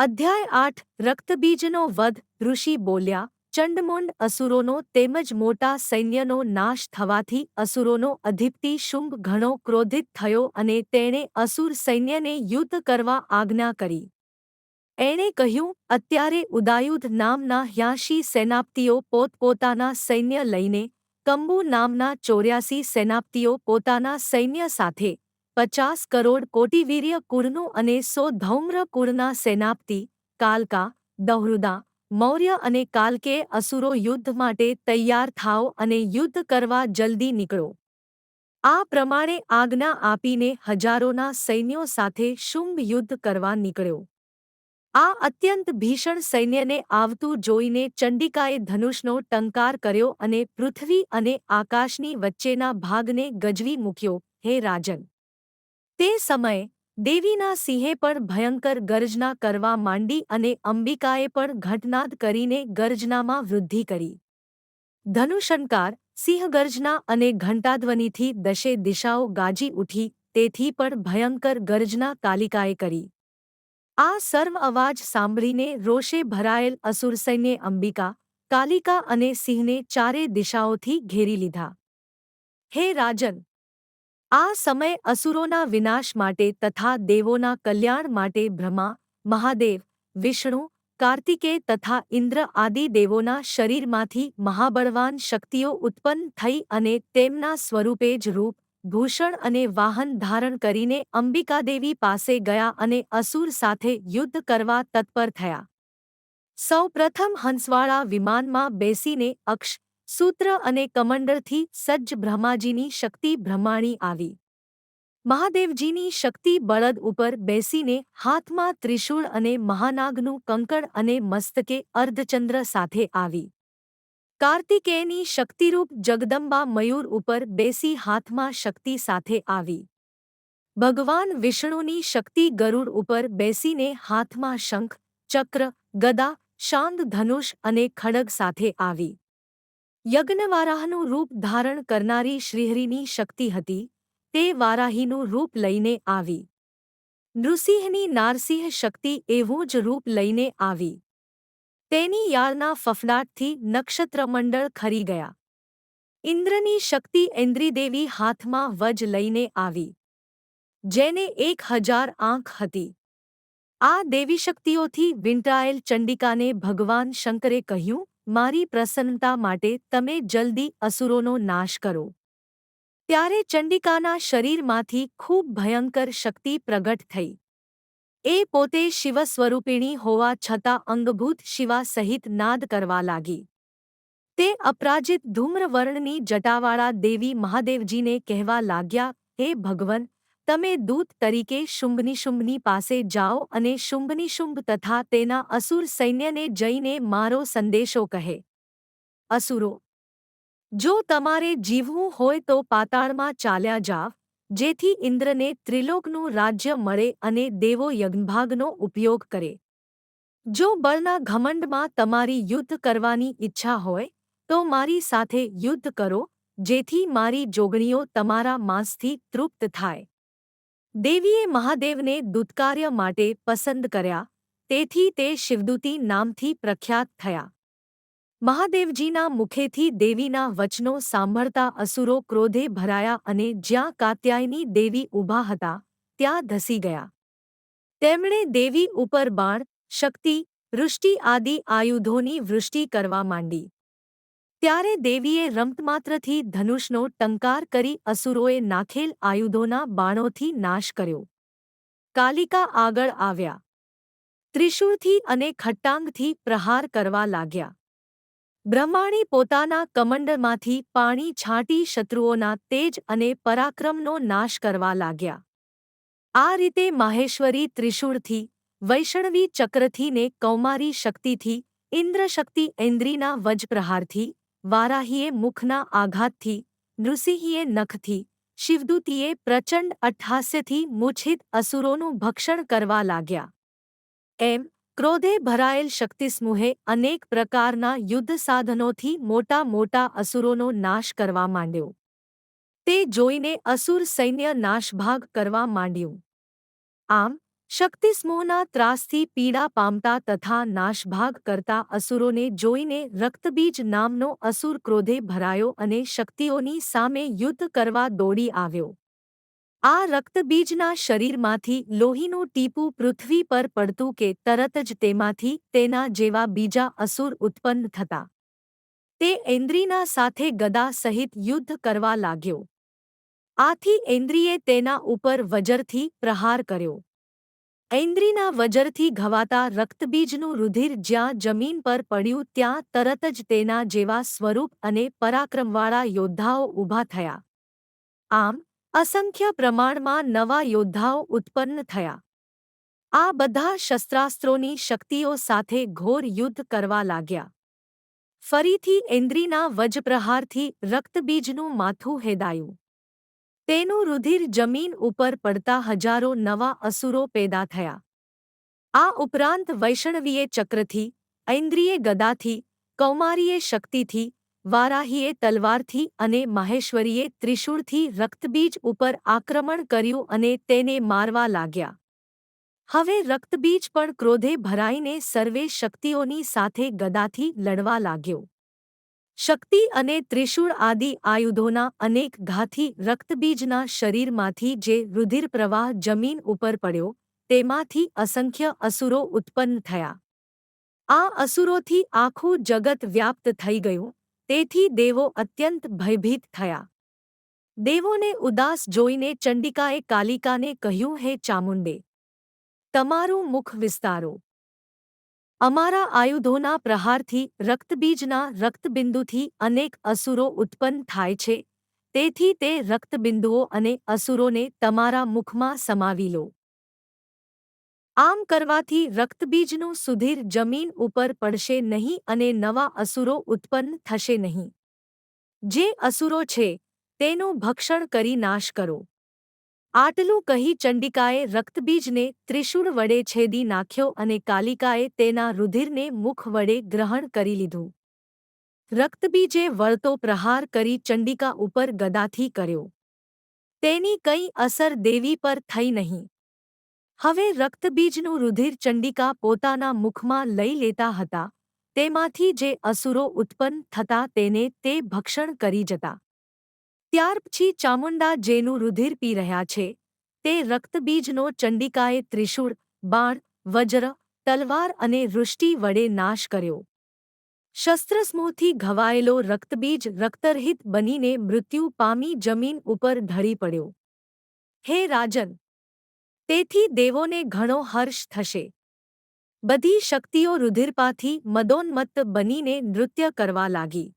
અધ્યાય આઠ, રક્તબીજનો વધ, ઋષિ બોલ્યા, ચંડમુંડ અસુરોનો તેમજ મોટા સૈન્યનો નાશ થવાથી અસુરોનો અધિપતિ શુંભ ઘણો ક્રોધિત થયો અને તેણે અસુર સૈન્યને યુદ્ધ કરવા આજ્ઞા કરી. એણે કહ્યું, અત્યારે ઉદાયુધ નામના હ્યાશી સેનાપતિઓ પોતપોતાના સૈન્ય લઈને, કંબુ નામના ચોર્યાસી સેનાપતિઓ પોતાના સૈન્ય સાથે પચાસ કરોડ કોટિવીર્ય કુળનું અને સો ધૌમ્ર કુળના સેનાપતિ, કાલકા, દહૃદા, મૌર્ય અને કાલકે અસુરો યુદ્ધ માટે તૈયાર થાઓ અને યુદ્ધ કરવા જલ્દી નીકળો. આ પ્રમાણે આજ્ઞા આપીને હજારોના સૈન્યો સાથે શુંભ યુદ્ધ કરવા નીકળ્યો. આ અત્યંત ભીષણ સૈન્યને આવતું જોઈને ચંડિકાએ ધનુષનો ટંકાર કર્યો અને પૃથ્વી અને આકાશની વચ્ચેના ભાગને ગજવી મૂક્યો. હે રાજન! તે સમયે, દેવીના સિંહે પણ ભયંકર ગર્જના કરવા માંડી અને અંબિકાએ પણ ઘટનાદ કરીને ગર્જનામાં વૃદ્ધિ કરી. ધનુષંકાર, સિંહગર્જના અને ઘંટાધ્વનિથી દશે દિશાઓ ગાજી ઉઠી, તેથી પણ ભયંકર ગર્જના કાલિકાએ કરી. આ સર્વ અવાજ સાંભળીને રોષે ભરાયેલ અસુરસૈન્યે અંબિકા, કાલિકા અને સિંહને ચારે દિશાઓથી ઘેરી લીધા. હે રાજન આ સમય અસુરોના વિનાશ માટે તથા દેવોના કલ્યાણ માટે બ્રહ્મા, મહાદેવ, વિષ્ણુ કાર્તિકે તથા ઇન્દ્ર આદિ દેવોના શરીરમાંથી મહાબળવાન શક્તિઓ ઉત્પન્ન થઈ અને તેમના સ્વરૂપે જ રૂપ, ભૂષણ અને વાહન ધારણ કરીને અંબિકાદેવી પાસે ગયા અને અસુર સાથે યુદ્ધ કરવા તત્પર થયા. સૌ પ્રથમ હંસવાળા વિમાનમાં બેસીને અક્ષ સૂત્ર અને કમંડળથી સજ્જ બ્રહ્માજીની શક્તિ બ્રહ્માણી આવી. મહાદેવજીની શક્તિ બળદ ઉપર બેસીને હાથમાં ત્રિશૂળ અને મહાનાગનું કંકણ અને મસ્તકે અર્ધચંદ્ર સાથે આવી. કાર્તિકેયની શક્તિરૂપ જગદંબા મયુર ઉપર બેસી હાથમાં શક્તિ સાથે આવી. ભગવાન વિષ્ણુની શક્તિ ગરુડ ઉપર બેસીને હાથમાં શંખ, ચક્ર, ગદા શાંત ધનુષ અને ખડગ સાથે આવી. યજ્ઞવારાહનું રૂપ ધારણ કરનારી શ્રીહરિની શક્તિ હતી, તે વારાહીનું રૂપ લઈને આવી. નૃસિંહની નારસિંહ શક્તિ એવું જ રૂપ લઈને આવી. તેની યારના ફફડાટથી નક્ષત્રમંડળ ખરી ગયા. ઇન્દ્રની શક્તિ ઇન્દ્રિદેવી હાથમાં વજ લઈને આવી. જેને એક હજાર આંખ હતી. આ દેવીશક્તિઓથી વિંટાયેલ ચંડિકાને ભગવાન શંકરે કહ્યું મારી પ્રસન્નતા માટે તમે જલ્દી અસુરોનો નાશ કરો. ત્યારે ચંડિકાના શરીરમાંથી ખૂબ ભયંકર શક્તિ પ્રગટ થઈ. એ પોતે શિવ સ્વરૂપિણી હોવા છતાં અંગભૂત શિવા સહિત નાદ કરવા લાગી. તે અપરાજિત ધૂમ્રવર્ણની જટાવાળા દેવી મહાદેવજીને કહેવા લાગ્યા, હે ભગવન તમે દૂત તરીકે શુંભનિશુંભની પાસે જાઓ અને શુંભનિશુંભ તથા તેના અસુર સૈન્યને જઈને મારો સંદેશો કહે. અસુરો, જો તમારે જીવવું હોય તો પાતાળમાં ચાલ્યા જાવ, જેથી ઇન્દ્રને ત્રિલોકનું રાજ્ય મળે અને દેવો યજ્ઞભાગનો ઉપયોગ કરે. જો બળના ઘમંડમાં તમારી યુદ્ધ કરવાની ઈચ્છા હોય, તો મારી સાથે યુદ્ધ કરો, જેથી મારી જોગણીઓ તમારા માંસથી તૃપ્ત થાય. દેવીએ મહાદેવને દૂતકાર્ય માટે પસંદ કર્યા, તેથી તે શિવદૂતી નામથી પ્રખ્યાત થયા. મહાદેવજીના મુખેથી દેવીના વચનો સાંભળતા અસુરો ક્રોધે ભરાયા અને જ્યાં કાત્યાયની દેવી ઊભા હતા, ત્યાં ધસી ગયા. તેમણે દેવી ઉપર બાણ, શક્તિ, વૃષ્ટિ આદિ આયુધોની વૃષ્ટિ કરવા માંડી. ત્યારે દેવીએ રમતમાત્રથી ધનુષનો ટંકાર કરી અસુરોએ નાખેલ આયુધોના બાણોથી નાશ કર્યો. કાલિકા આગળ આવ્યા. ત્રિશૂળથી અને ખટ્ટાંગથી પ્રહાર કરવા લાગ્યા. બ્રહ્માણી પોતાના કમંડળમાંથી પાણી છાંટી શત્રુઓના તેજ અને પરાક્રમનો નાશ કરવા લાગ્યા. આ રીતે માહેશ્વરી ત્રિશૂળથી, વૈષ્ણવી ચક્રથી ને કૌમારી શક્તિથી, ઇન્દ્રશક્તિ ઐન્દ્રીના વજપ્રહારથી વારાહીએ મુખના આઘાતથી, નૃસિંહીએ નખથી, શિવદૂતીએ પ્રચંડ અઠ્ઠાસ્યથી મૂછિત અસુરોનું ભક્ષણ કરવા લાગ્યા. એમ, ક્રોધે ભરાયેલ શક્તિસમૂહે અનેક પ્રકારના યુદ્ધ સાધનોથી મોટા મોટા અસુરોનો નાશ કરવા માંડ્યો. તે જોઈને અસુર સૈન્ય નાશભાગ કરવા માંડ્યું. આમ શક્તિસ્મોહના ત્રાસથી પીડા પામતા તથા નાશભાગ કરતા અસુરોને જોઈને રક્તબીજ નામનો અસુર ક્રોધે ભરાયો અને શક્તિઓની સામે યુદ્ધ કરવા દોડી આવ્યો. આ રક્તબીજના શરીરમાંથી લોહીનું ટીપું પૃથ્વી પર પડતું કે તરત જ તેમાંથી તેના જેવા બીજા અસુર ઉત્પન્ન થતા. તે ઇન્દ્રિના સાથે ગદા સહિત યુદ્ધ કરવા લાગ્યો. આથી ઐન્દ્રિયે તેના ઉપર વજરથી પ્રહાર કર્યો. ઐન્દ્રીના વજરથી ઘવાતા રક્તબીજનું રુધિર જ્યાં જમીન પર પડ્યું ત્યાં તરત જ તેના જેવા સ્વરૂપ અને પરાક્રમવાળા યોદ્ધાઓ ઊભા થયા. આમ, અસંખ્ય પ્રમાણમાં નવા યોદ્ધાઓ ઉત્પન્ન થયા. આ બધા શસ્ત્રાસ્ત્રોની શક્તિઓ સાથે ઘોર યુદ્ધ કરવા લાગ્યા. ફરીથી ઐન્દ્રીના વજપ્રહારથી રક્તબીજનું માથું હેદાયું. તેનું રુધિર જમીન ઉપર પડતા હજારો નવા અસુરો પેદા થયા. આ ઉપરાંત વૈષ્ણવીએ ચક્રથી, ઐન્દ્રિયે ગદાથી કૌમારીએ શક્તિથી વારાહીએ તલવારથી અને મહેશ્વરીએ ત્રિશૂળથી રક્તબીજ ઉપર આક્રમણ કર્યું અને તેને મારવા લાગ્યા. હવે રક્તબીજ પણ ક્રોધે ભરાઈને સર્વે શક્તિઓની સાથે ગદાથી લડવા લાગ્યો. શક્તિ અને ત્રિશૂળ આદિ આયુધોના અનેક ઘાથી રક્તબીજના શરીરમાંથી જે રુધિરપ્રવાહ જમીન ઉપર પડ્યો, તેમાંથી અસંખ્ય અસુરો ઉત્પન્ન થયા. આ અસુરોથી આખું જગત વ્યાપ્ત થઈ ગયું, તેથી દેવો અત્યંત ભયભીત થયા. દેવોને ઉદાસ જોઈને ચંડિકાએ કાલિકાને કહ્યું, હે ચામુંડે, તમારું મુખ વિસ્તારો અમારા આયુધોના પ્રહારથી, રક્તબીજના રક્તબિંદુથી અનેક અસુરો ઉત્પન્ન થાય છે. તેથી તે રક્તબિંદુઓ અને અસુરોને તમારા મુખમાં સમાવી લો. આમ કરવાથી રક્તબીજનું સુધીર જમીન ઉપર પડશે નહીં અને નવા અસુરો ઉત્પન્ન થશે નહીં. જે અસુરો છે, તેનું ભક્ષણ કરી નાશ કરો. આટલું કહી ચંડિકાએ રક્તબીજને ત્રિશૂળ વડે છેદી નાખ્યો અને કાલિકાએ તેના રુધિરને મુખ વડે ગ્રહણ કરી લીધું. રક્તબીજે વળતો પ્રહાર કરી ચંડિકા ઉપર ગદાથી કર્યો. તેની કંઈ અસર દેવી પર થઈ નહીં. હવે રક્તબીજનું રુધિર ચંડિકા પોતાના મુખમાં લઈ લેતા હતા, તેમાંથી જે અસુરો ઉત્પન્ન થતા તેને તે ભક્ષણ કરી જતા. ત્યાર પછી ચામુંડા જેનું રુધિર પી રહ્યા છે. તે રક્તબીજનો ચંડિકાએ ત્રિશૂળ, બાણ, વજ્ર, તલવાર અને વૃષ્ટિ વડે નાશ કર્યો. શસ્ત્રસ્મોથી ઘવાયેલો રક્તબીજ રક્તરહિત બનીને મૃત્યુ પામી જમીન ઉપર ઢળી પડ્યો. હે રાજન! તેથી દેવોને ઘણો હર્ષ થશે. બધી શક્તિઓ રુધિરપાથી મદોન્મત્ત બનીને નૃત્ય કરવા લાગી.